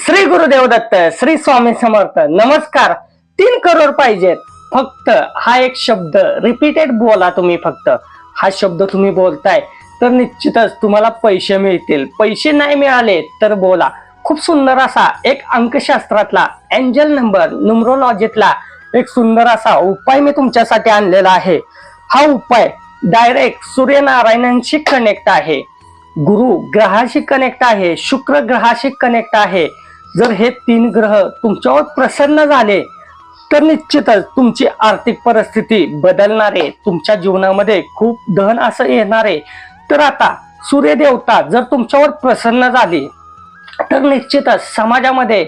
श्री गुरुदेव दत्त श्री स्वामी समर्थ नमस्कार. तीन करोड पाहिजेत. फक्त हा एक शब्द रिपीटेड बोला तुम्ही फक्त. हा शब्द तुम्ही बोलताय तर निश्चितच तुम्हाला पैसे मिळतील. पैसे नाही मिळाले तर बोला. खूप सुंदर असा एक अंकशास्त्रातला एंजल नंबर न्युमरोलॉजीतला एक सुंदर असा उपाय मी तुमच्यासाठी आणलेला आहे. हा उपाय डायरेक्ट सूर्यनारायणांशी कनेक्ट आहे. गुरु ग्रहाशी कनेक्ट आहे शुक्र ग्रहाशी कनेक्ट आहे. जर हे तीन ग्रह तुमच्यावर प्रसन्न झाले तर निश्चितच तुमची आर्थिक परिस्थिती बदलणारे तुमच्या जीवनामध्ये खूप धन असं येणार. आहे तर आता सूर्यदेवता जर तुमच्यावर प्रसन्न झाली तर निश्चितच समाजामध्ये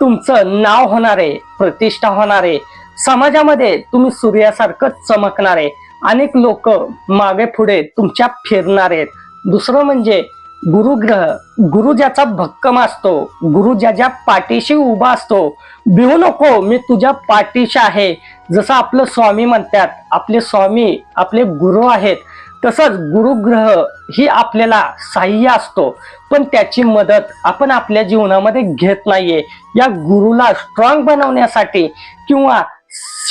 तुमचं नाव होणारे प्रतिष्ठा होणारे समाजामध्ये तुम्ही सूर्यासारखं चमकणारे अनेक लोक मागे पुढे तुमच्या फिरणार. आहेत दुसरं म्हणजे गुरुग्रह गुरु ज्याचा भक्कम असतो गुरु ज्या ज्या पाठीशी उभा असतो भिवू नको मी तुझ्या पाठीशी आहे. जसं आपलं स्वामी म्हणतात आपले स्वामी आपले गुरु आहेत तसंच गुरुग्रह ही आपल्याला साह्य असतो. पण त्याची मदत आपण आपल्या जीवनामध्ये घेत नाहीये. या गुरुला स्ट्रॉंग बनवण्यासाठी किंवा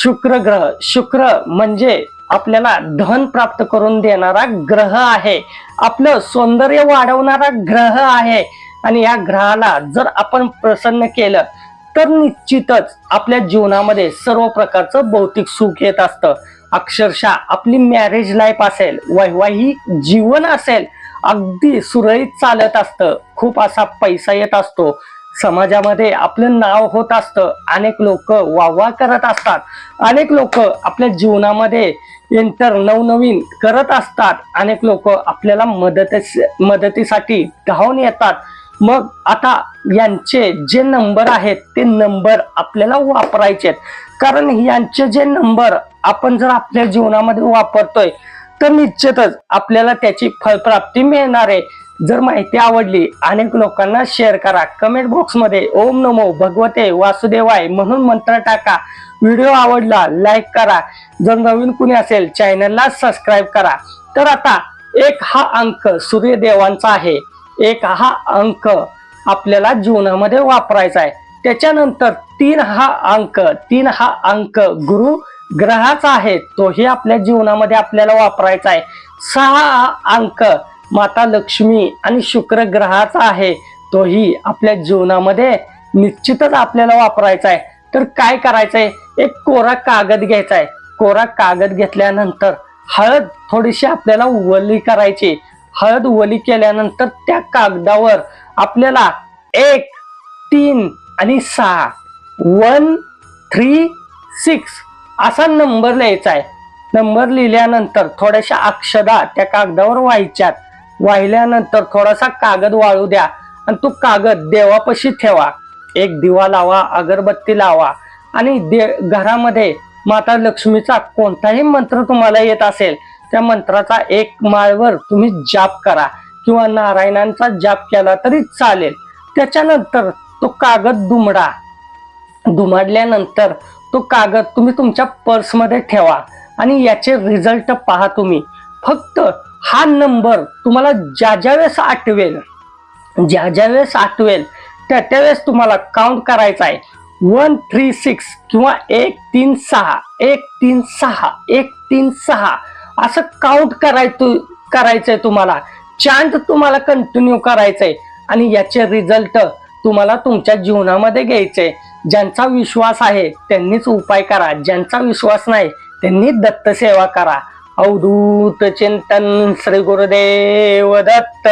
शुक्र ग्रह शुक्र म्हणजे आपल्याला धन प्राप्त करून देणारा ग्रह आहे. आपलं सौंदर्य वाढवणारा ग्रह आहे. आणि या ग्रहाला जर आपण प्रसन्न केलं तर निश्चितच आपल्या जीवनामध्ये सर्व प्रकारचं भौतिक सुख येत असतं. अक्षरशः आपली मॅरेज लाईफ असेल वैवाहिक जीवन असेल अगदी सुरळीत चालत असतं. खूप असा पैसा येत असतो. समाजामध्ये आपलं नाव होत असतं. अनेक लोक वाहवा करत असतात. अनेक लोक आपल्या जीवनामध्ये एंटर नवनवीन करत असतात. अनेक लोक आपल्याला मदतीस मदतीसाठी धावून येतात. मग आता यांचे जे नंबर आहेत ते नंबर आपल्याला वापरायचे आहेत कारण यांचे जे नंबर आपण जर आपल्या जीवनामध्ये वापरतोय तर निश्चितच आपल्याला त्याची फलप्राप्ती मिळणार आहे. जर माहिती आवडली अनेक लोकांना शेअर करा. कमेंट बॉक्समध्ये ओम नमो भगवते वासुदेवाय म्हणून मंत्र टाका. व्हिडिओ आवडला लाईक करा. जर नवीन कुणी असेल चॅनलला सबस्क्राईब करा. तर आता एक हा अंक सूर्यदेवांचा आहे. एक हा अंक आपल्याला जीवनामध्ये वापरायचा आहे. त्याच्यानंतर तीन हा अंक तीन हा अंक गुरु ग्रहाचा आहे. तोही आपल्या जीवनामध्ये आपल्याला वापरायचा आहे. सहा हा अंक माता लक्ष्मी आणि शुक्र ग्रहाचा आहे तोही आपल्या जीवनामध्ये निश्चितच आपल्याला वापरायचा आहे तर काय करायचंय? एक कोरा कागद घ्यायचा आहे कोरा कागद घेतल्यानंतर हळद थोडीशी आपल्याला वली करायची. हळद वली केल्यानंतर त्या कागदावर आपल्याला एक तीन आणि सहा वन थ्री सिक्स असा नंबर लिहायचा आहे नंबर लिहिल्यानंतर थोड्याशा अक्षदा त्या कागदावर व्हायच्यात वाहिल्यानंतर थोडासा कागद वाळू द्या. आणि तो कागद देवापाशी ठेवा. एक दिवा लावा अगरबत्ती लावा. आणि दे घरामध्ये माता लक्ष्मीचा कोणताही मंत्र तुम्हाला येत असेल त्या मंत्राचा एक माळवर तुम्ही जाप करा. किंवा नारायणांचा जाप केला तरी चालेल. त्याच्यानंतर तो कागद दुमडा. दुमडल्यानंतर तो कागद तुम्ही तुमच्या पर्समध्ये ठेवा. आणि याचे रिझल्ट पहा तुम्ही. फक्त हा नंबर तुम्हाला ज्या ज्या वेळेस आठवेल ज्या ज्या वेळेस आठवेल त्या त्यावेळेस तुम्हाला काउंट करायचा आहे. वन थ्री सिक्स किंवा एक तीन सहा एक तीन सहा एक तीन सहा असं काउंट करायचं करायचंय तुम्हाला. चांट तुम्हाला कंटिन्यू करायचंय आणि याचे रिझल्ट तुम्हाला तुमच्या जीवनामध्ये घ्यायचे ज्यांचा विश्वास आहे त्यांनीच उपाय करा. ज्यांचा विश्वास नाही त्यांनी दत्त सेवा करा. अवधूत चिंतन श्री गुरुदेव दत्त